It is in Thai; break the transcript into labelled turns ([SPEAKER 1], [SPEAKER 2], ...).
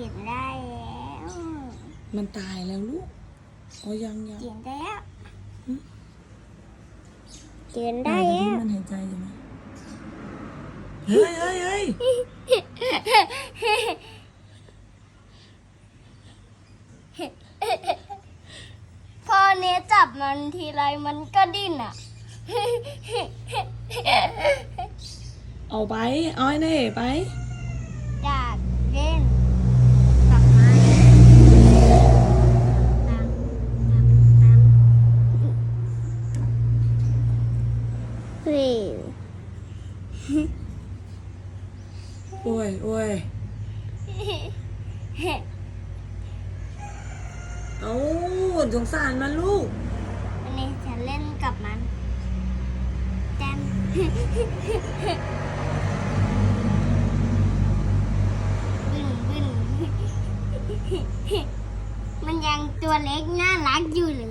[SPEAKER 1] ขียนได้แล้ว
[SPEAKER 2] มันตายแล้วลูกอ๋อยังยัง
[SPEAKER 1] เขียนได้แล้ว
[SPEAKER 2] หึ
[SPEAKER 1] เขียนได้
[SPEAKER 2] แต่
[SPEAKER 1] แล้ว
[SPEAKER 2] ที่มันหายใจอยู่ไหมเฮ้ยเฮ้ยเฮ้ย
[SPEAKER 1] พอเนี้ยจับมันทีไรมันก็ดิ้นอะ
[SPEAKER 2] เอาไป เอาไอ้เน่ไป
[SPEAKER 1] อยากเล่นกับไม้ตามตาม เฮ้ย
[SPEAKER 2] โอ้ยโอ้ยเอาสงสารมันลูก
[SPEAKER 1] วันนี้ฉันเล่นกับมันแจมบึ้นบึ้นมันยังตัวเล็กน่ารักอยู่เลย